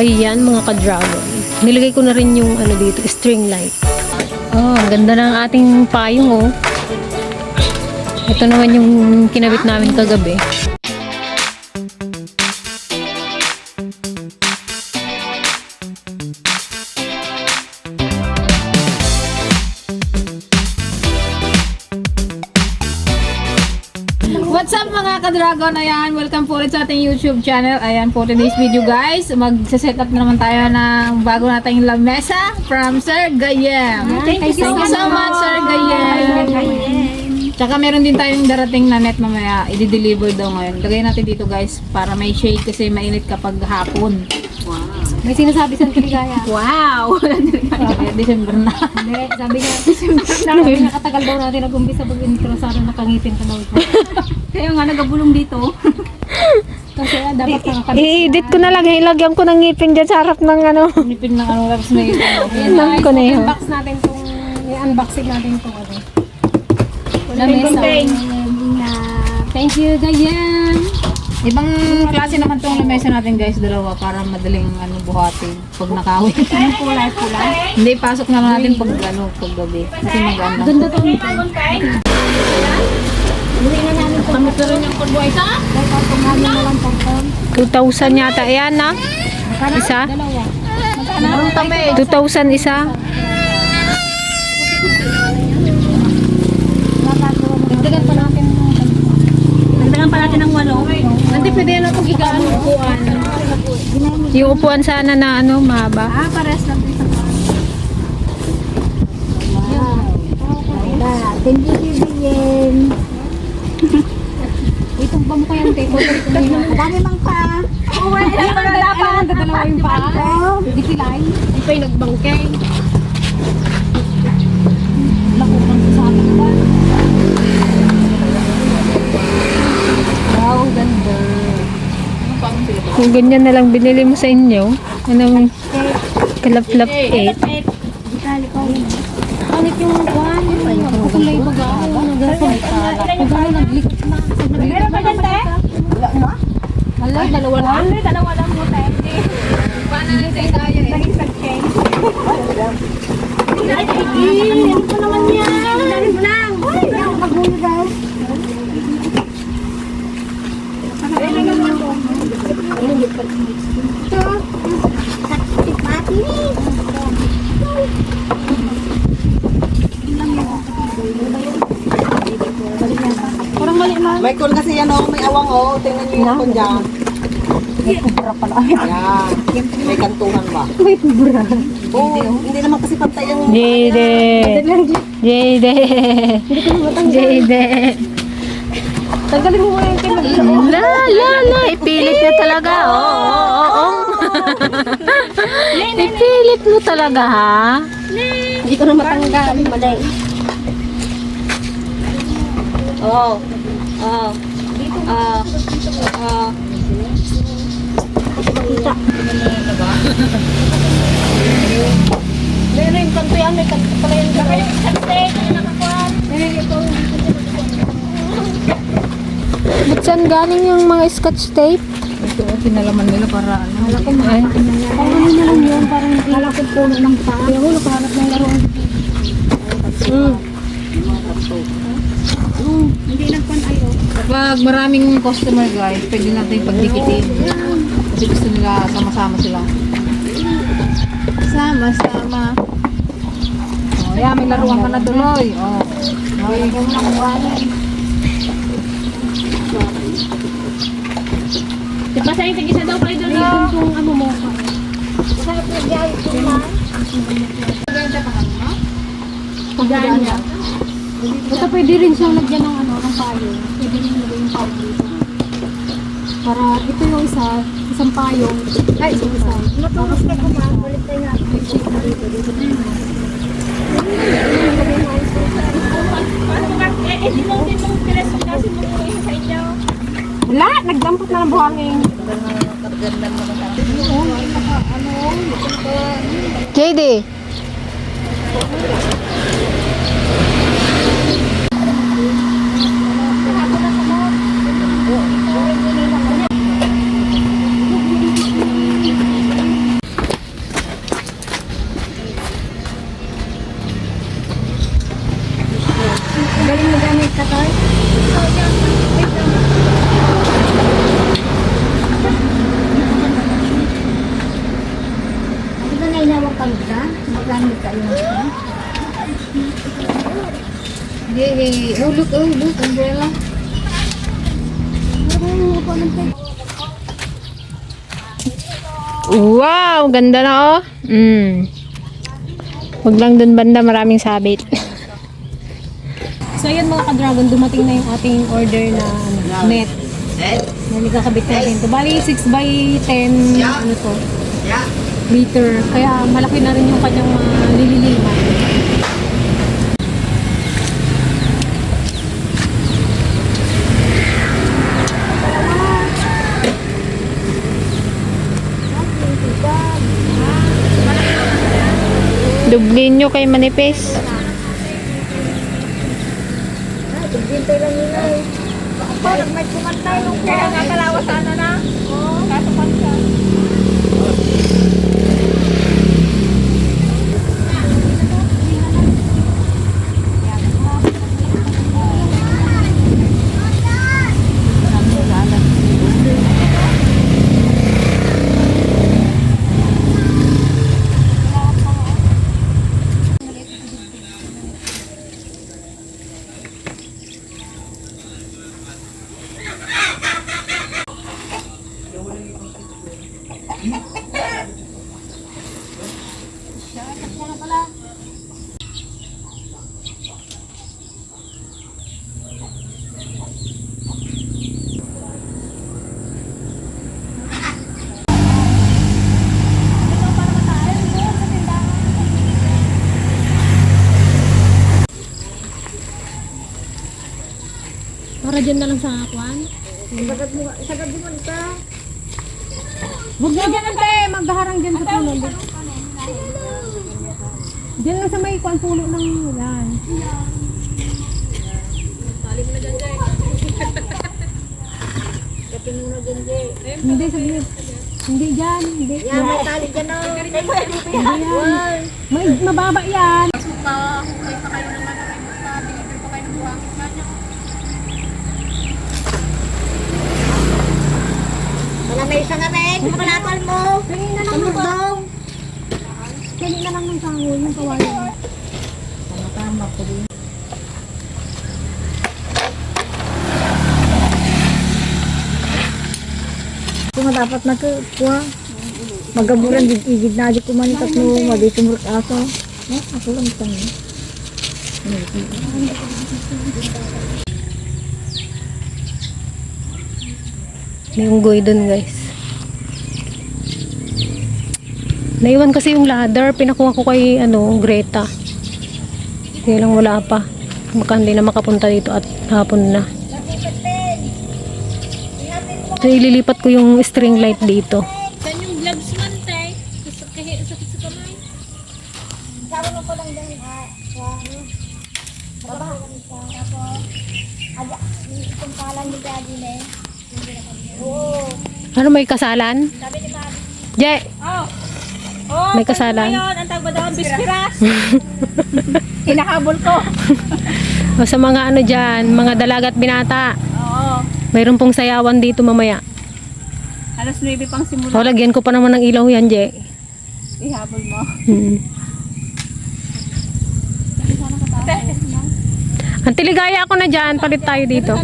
Ayan mga ka-dragon. Nilagay ko na rin yung ano dito, string light. Oh, ang ganda ng ating payong oh. Ito naman yung kinabit namin kagabi. Mga ka-dragon? Ayan, welcome po ulit sa ating YouTube channel. Ayan po today's video guys. Mag-set up na naman tayo ng bago nating lamesa from Sir Gayem. Thank, you so, much, Sir Gayem. Tsaka meron din tayong darating na net mamaya. I-deliver daw ngayon. Lagay natin dito guys para may shade kasi mainit kapag hapon. May sinasabi sa Kiligaya. Wow! December na. Hindi, sabi niya, sabi niya katagal daw natin nag-umpisa pag-intro sana nakangipin ka daw ito. Kaya nga nagabulong dito. Kasi ah, dapat nakakabit. I-edit ko na lang, ilagyan ko ng ngipin dyan sa harap ng ano. Nipin ng ano, tapos may ano. Alam ko na yun. I-unbox natin itong, i-unboxing natin itong ano. Lamesa. Thank you, Gayan. Ibang klase naman tong lamesa natin guys, dalawa para madaling ano buhatin pag nakawin. Anong kulay pula? Hindi pasok na lang natin pag ano pag gabi. Kasi maganda. Ganda to nito. Kami pero yung kulboy sa? 2,000 yata. Ayan na. Isa. Tabi? 2,000 isa. Pa natin ng walo. Hindi pwede na itong ikaan upuan. Yung upuan sana na ano, mahaba. Ah, pares lang ito. Thank you, Gayan. Itong ba mo kayang tape? Dami mang pa. Uwe, wala pa. Dadalawa yung pa. Hindi pilay. Hindi pa yung nagbangkay. Lako kang sa akin ba? Wow, ganda. Kung ganyan na lang binili mo sa inyo, anong kalaplap 8. Anit yung kwan. Kung may baga. Pag ano naglikot na. Pag naglikot na ba te? Wala dalawa lang. Dalawa lang mo te. Paano na sa kaya eh? Naging sag-change. Ito naman yan. Dali mo lang. Ay, maghuli guys. May kun kasi yan oh, may awang oh. Tingnan niyo yung kun dyan. May kubra pala. Yan. May kantuhan ba? May kubra. Oo, hindi naman kasi pantay ang... Jade. Jade. Jade. Tanggalin mo muna yung pinag- La, la, la. Ipilit na talaga. Oo, oo, oo. Ipilit mo talaga, ha? Hindi ko na matanggal. Malay. Oh. Oh. Ah. Ah. Meron yung kanto yan. May kanto pala yung nakakuhan. Ba't saan galing yung mga scotch tape? Ito, pinalaman nila para ano. Ay. Parang ano na lang yun. Parang kala ko puno ng paa. Kaya ko nakahanap ng laruan. Mm. Kapag maraming customer guys, pwede natin pagdikitin. Kasi gusto nila sama-sama sila. Sama-sama. Oh, yeah, may laruan ka na tuloy. Oh. Okay. Diba sa isang isa daw kayo doon? Yung kung ano mo. Pagdaan niya. Basta pwede rin siyang lagyan ng ano, ng payo. Pwede rin lagyan yung payo dito. Para ito yung isa, isang payo. Ay, isang isa. Tapos na kumabalik tayo na. May shape na dito. Dito na yung Wala, nagdampot na ng buhangin. JD. Ito na inawag ka ka? Magamit ka yun. Yay! Oh, look, oh, look, umbrella. Wow, ganda na oh. Mm. Huwag lang dun banda, maraming sabit. So yun mga ka-dragon, dumating na yung ating order na ano, net. Na nagkakabit natin. ito. Bali 6 by 10 ano to, meter. Kaya malaki na rin yung kanyang mga lililiman. Nyo kay Manipes. Kaya nga kalawa sana na. Para dyan na lang sa akwan. Isagad mo, isagad mo ito. Huwag na dyan ante, magharang dyan sa puno. Dyan lang sa may kwan puno ng yan. Hindi, sabihin. Hindi dyan, hindi. Yan, may tali dyan o. Hindi yan. May, mababa yan. Wala may isa nga rin. Palapal mo. Tingin na lang ng daw. Tingin na lang ng sangoy, yung kawayan. Kung dapat na kuha. Magaburan di igid na di kumanikat mo. Madi tumurot aso. Eh, ako lang tanong. May unggoy dun guys. Naiwan kasi yung ladder. Pinakuha ko kay ano, Greta. Kaya lang wala pa. Baka hindi na makapunta dito at hapon na. So, ililipat ko yung string light dito. Saan yung gloves man, tay? Sa kahit sakit sa kamay. Sabi mo ko lang din. Ah, Baba. Tapos, aga, yung kalan ni Daddy na eh. Ano may kasalan? Sabi ni Daddy. Je! Oh. Oh, May kasalan. Ngayon, ang tawag ba daw? Bispiras. Hinahabol ko. O sa mga ano dyan, mga dalagat binata. Oo. Mayroon pong sayawan dito mamaya. Alas 9 pang simula. O, lagyan ko pa naman ng ilaw yan, Je. Ihabol mo. Hmm. Ang tiligaya ako na dyan, palit tayo dito.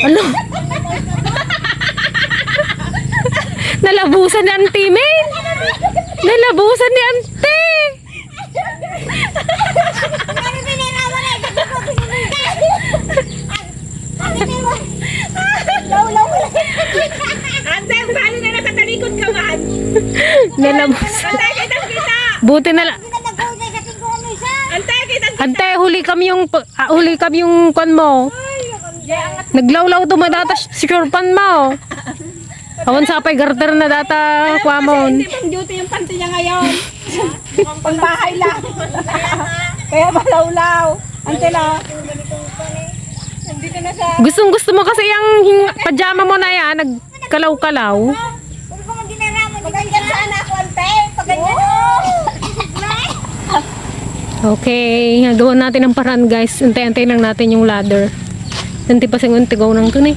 Ano? Nalabusan Auntie May. Nalabusan ni law, Ante, paano na nakatalikod ka man? Nalabusan. Ante, kitang kita. Buti na lang. Ante, kitang Ante, huli kami yung, ah, huli kami yung kwan mo. Naglawlaw tumadatas sikurpan mo. Awan sa pay garter na data kwamon. Hindi pang duty yung panty niya ngayon. pang bahay lang. Kaya malawlaw. Ante la. Nandito na sa... Gustong gusto mo kasi yung pajama mo na yan, nagkalaw-kalaw. Ako, ante? Okay, nagawa natin ang paraan guys. Antay-antay lang natin yung ladder. Nanti pa sa untigaw ng to eh.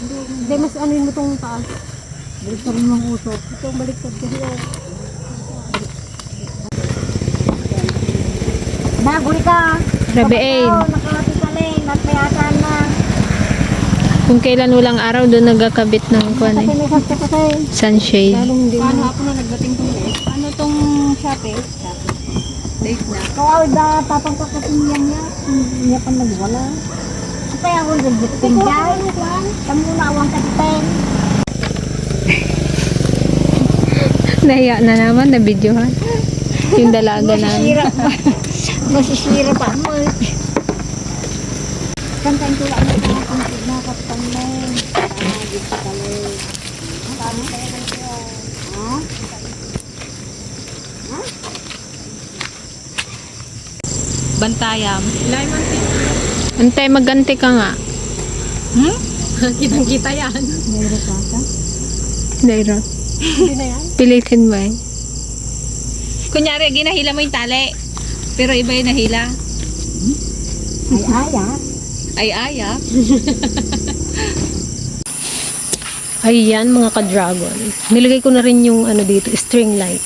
Hindi, mas ano yun mo itong taas. Baliktad mo ang usok. Ito, baliktad kasi. oh. Naguli ka. Grabe eh. Oh, nakati ka rin. Natmayatan na. Kung kailan walang araw, doon nagkakabit ng kwan eh. Sunshade. Hindi. Paano ako na nagdating tong eh? Ano tong Shopee? Date na. Kau da tapang ka kasi niyan niya. Niya pa nagwala. Kaya ako nagbitin dyan. Kamu na awang katipen. Nahiya na naman, na videohan. Yung dalaga namin. Masisira pa. Masisira pa mo. Kantan ko lang ang mga kumpid na kapitang mo. Ah, dito ka lang. Paano kaya ganito? Ha? Bantayam. Antay, maganti ka nga. Hmm? Kitang-kita yan. Mayroon ka ka? Dairo. Pilitin ba eh? Kunyari, ginahila mo yung tali. Pero iba yung nahila. Ay, aya. Ay, aya. Ayan mga ka-dragon. Nilagay ko na rin yung ano dito, string light.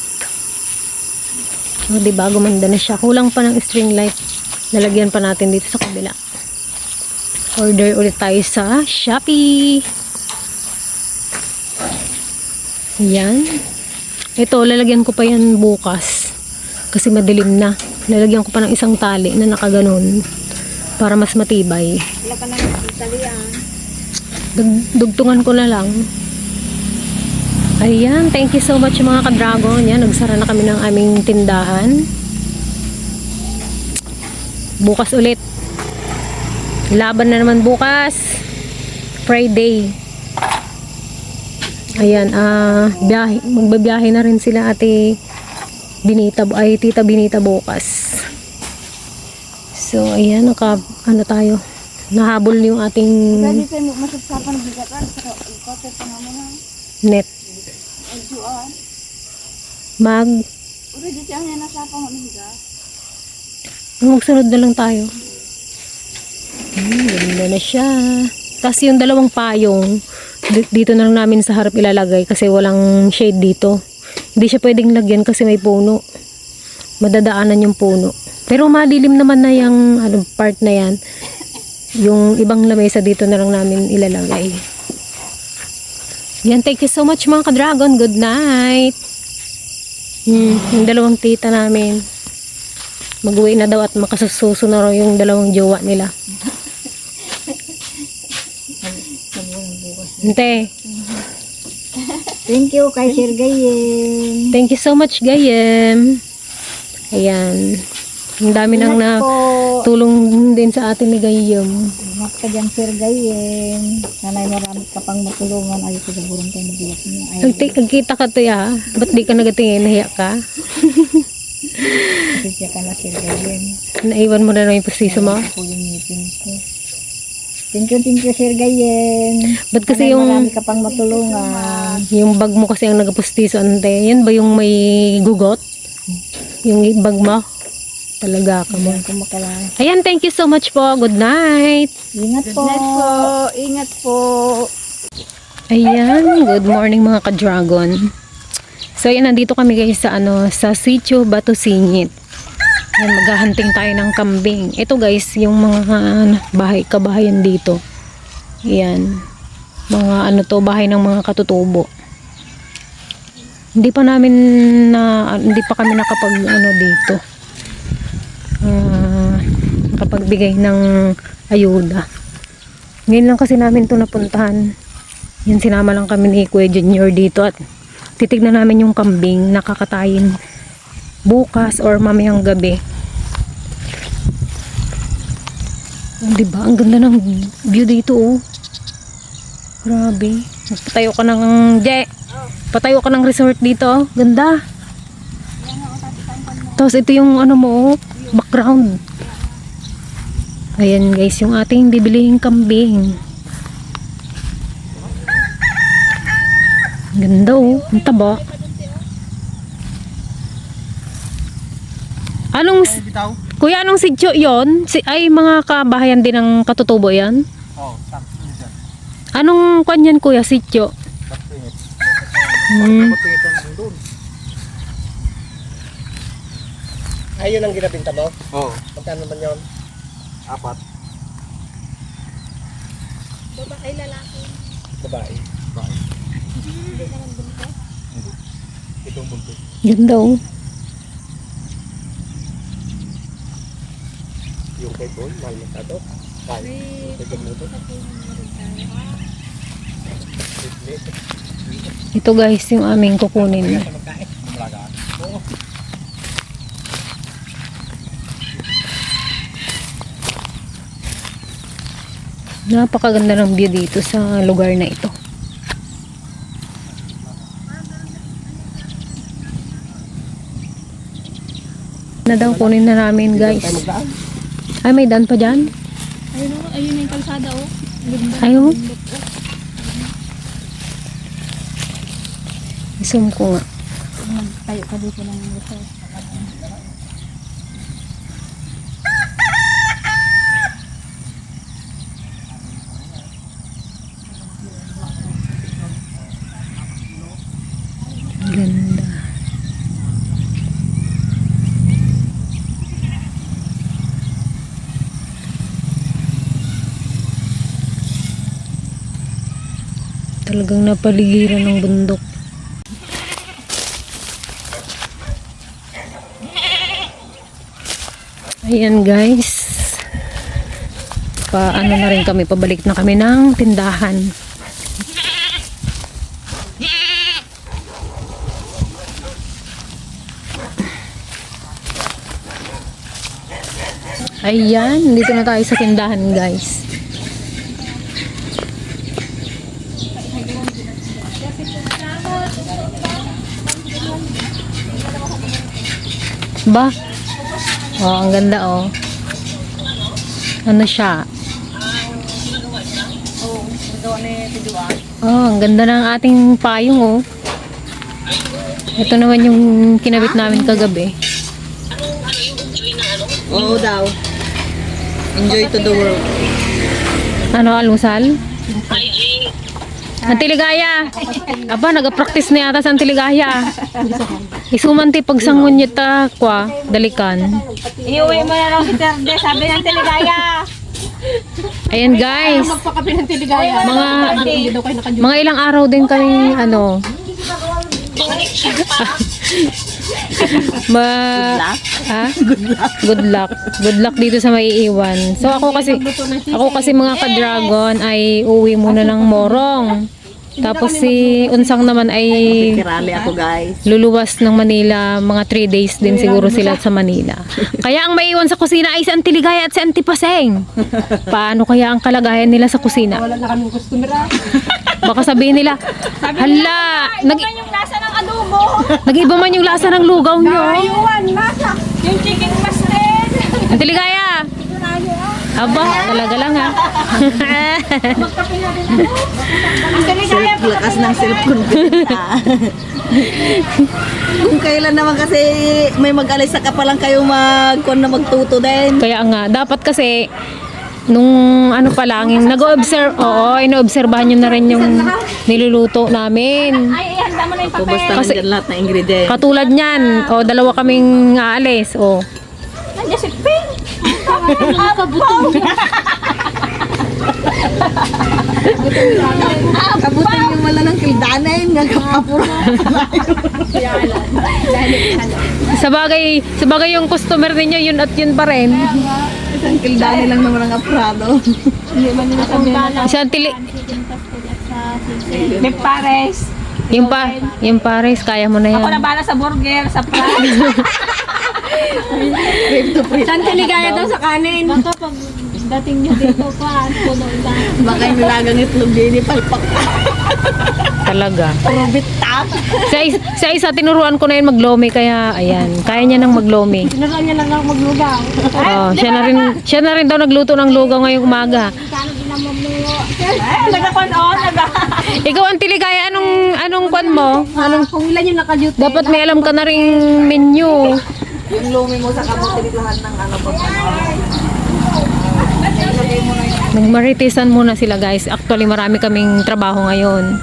O, di ba? Gumanda na siya. Kulang pa ng string light. Lalagyan pa natin dito sa kabila. Order ulit tayo sa Shopee. Yan. Ito, lalagyan ko pa yan bukas. Kasi madilim na. Lalagyan ko pa ng isang tali na nakaganon. Para mas matibay. Wala ka na nagtitalian. Dug- dugtungan ko na lang. Ayan, thank you so much mga ka-dragon. Yan, nagsara na kami ng aming tindahan. Bukas ulit. Laban na naman bukas. Friday. Ayan, ah, biyahe, magbabiyahe na rin sila ate Binita, ay tita Binita bukas. So, ayan, naka, ano tayo, nahabol yung ating net. Mag, magsunod na lang tayo. Hmm, ganda na siya. Tapos yung dalawang payong, di- dito na lang namin sa harap ilalagay kasi walang shade dito. Hindi siya pwedeng lagyan kasi may puno. Madadaanan yung puno. Pero malilim naman na yung ano, part na yan. Yung ibang lamesa dito na lang namin ilalagay. Yan, thank you so much mga ka-dragon. Good night. Hmm, yung dalawang tita namin. Mag-uwi na daw at raw yung dalawang jowa nila. Ante, Thank you kay Sir Gayen. thank you so much, Gayem. Ayan. Ang dami nang na tulong din sa atin ni Gayem. Ingat ka dyan, Sir Gayen. Sana'y marami ka pang matulungan. Ayaw ko sigurong tayo nabiyak niya. Nagkita ka to ya. Ba't di ka nagatingin? Nahiya ka? pasisya ka na, Sir Gayen. Naiwan mo na lang yung pustiso mo? Ako yung ngipin ko. Thank you, thank you, Sir Gayen. Ba't kasi Sana'y yung marami ka pang matulungan. yung bag mo kasi ang nagapustiso ante? Yan ba yung may gugot? Yung bag mo? Talaga ka mo. Ayan, thank you so much po. Good night. Ingat po. Ingat po. Ayan, good morning mga ka-dragon. So ayan, nandito kami guys sa ano, sa Sitio Bato Singit. Ayan, maghahunting tayo ng kambing. Ito guys, yung mga ano, bahay, kabahayan dito. Ayan. Mga ano to, bahay ng mga katutubo. Hindi pa namin na, hindi pa kami nakapag ano dito. Ah, nakapagbigay ng ayuda. Ngayon lang kasi namin to napuntahan. Yan, sinama lang kami ni Kuya Junior dito at titignan namin yung kambing na kakatayin bukas or mamayang gabi. Oh, diba? Ang ganda ng view dito, oh. Grabe. Patayo ka ng, Je, patayo ka ng resort dito, oh. Ganda. Tapos ito yung ano mo, oh, background. Ayan guys, yung ating bibilihing kambing. Ganda oh, ang taba. Anong, kuya, anong sidyo yon? Si, ay, mga kabahayan din ng katutubo yan? Oo, sam. Anong kwan yan, kuya, sidyo? Hmm. Ay, yun ang ginabinta mo? Oo. Magkano naman yun? Apat. Babae, lalaki. Babae. Babae. Hindi naman buntot? Hindi. Itong buntot. Ganda oh. Kay Paul, mahal masyado. Kaya. Kay Gamuto. Ito guys, yung aming kukunin. Napakaganda ng view dito sa lugar na ito. Na daw kunin na namin guys. Ay, may daan pa dyan? Ayun, oh, ayun yung kalsada oh. Ayaw mo? Zoom ko nga. Tayo ka dito ng resort. Talagang napaligiran ng bundok. Ayan guys. Paano na rin kami, pabalik na kami ng tindahan. Ayan, dito na tayo sa tindahan guys. Ba? Oh, ang ganda oh. Ano siya? Oh, ang ganda ng ating payong oh. Ito naman yung kinabit namin kagabi. Oo daw. Enjoy to the world. Ano, almusal? Ang tiligaya. Aba, nag-practice na yata sa tiligaya. Isumanti pagsangon niya ta, kwa, dalikan. Iuwi mo na lang si Terde, sabi ng teligaya. Ayan guys, Magpakapi ng tiligaya. mga mga ilang araw din kami ano. Ma ha? Good luck. Good luck. Good luck dito sa maiiwan. So ako kasi ako kasi mga ka-dragon ay uwi muna ng Morong. Tapos si Unsang naman ay Kirali ako guys. luluwas ng Manila, mga 3 days din siguro sila sa Manila. Kaya ang maiwan sa kusina ay si Antiligaya at si Antipaseng. Paano kaya ang kalagayan nila sa kusina? Wala na kaming customer ah. Baka sabihin nila, hala, nag, Yung lasa ng adobo. nag-iba man yung lasa ng lugaw nyo. Ayuan, lasa. Yung chicken pastel. Antiligaya! Aba, talaga lang ha. Self, lakas ng self-confidence. ah. Kung kailan naman kasi may mag-alisa ka pa lang kayo mag kung na magtuto din. Kaya nga, dapat kasi, nung ano pa lang, yung nag-observe, oo, inoobserbahan nyo na rin yung niluluto namin. Ay, ihanda mo na yung papel. Namin Kasi- dyan lahat ng ingredients. Katulad niyan, o dalawa kaming aalis, o. Nandiyan si Ping. Kabutin yung wala ng kildanay, nga kapapuro. Sa bagay, sa bagay yung customer ninyo, yun at yun pa rin. Isang kildanay lang naman ang aprado. Isang tili, Big Pares. yung pa, yung pares, kaya mo na yan. Ako na bala sa burger, sa fries. Saan tiligaya daw sa kanin? Baka pag dating nyo dito pa, puno na. Baka yung nilagang itlog din, palpak. Talaga. Puro bitak. Sa, is- sa isa, tinuruan ko na yun maglomi, kaya ayan, kaya niya nang maglomi. Tinuruan niya lang ako maglugaw. Oh, siya na rin siya na rin daw nagluto ng lugaw ngayong umaga. Kano ginamam mo? Nagkapanoon, naga. Ikaw ang tiligaya anong anong kwan mo? Anong kung ilan yung nakaduty? Dapat may alam ka na ring menu. Yung lumi mo sa kabuti lahat ng ano po. Nagmaritisan muna sila guys. Actually marami kaming trabaho ngayon.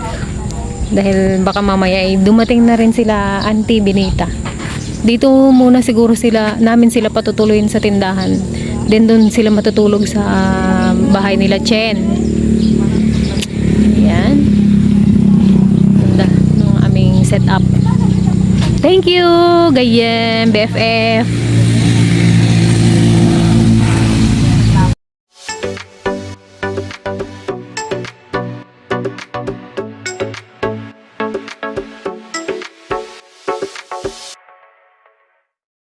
Dahil baka mamaya ay dumating na rin sila Auntie Benita. Dito muna siguro sila, namin sila patutuloyin sa tindahan. Then doon sila matutulog sa bahay nila Chen. Ayan. Ganda ng aming setup. Thank you, Gayem, BFF.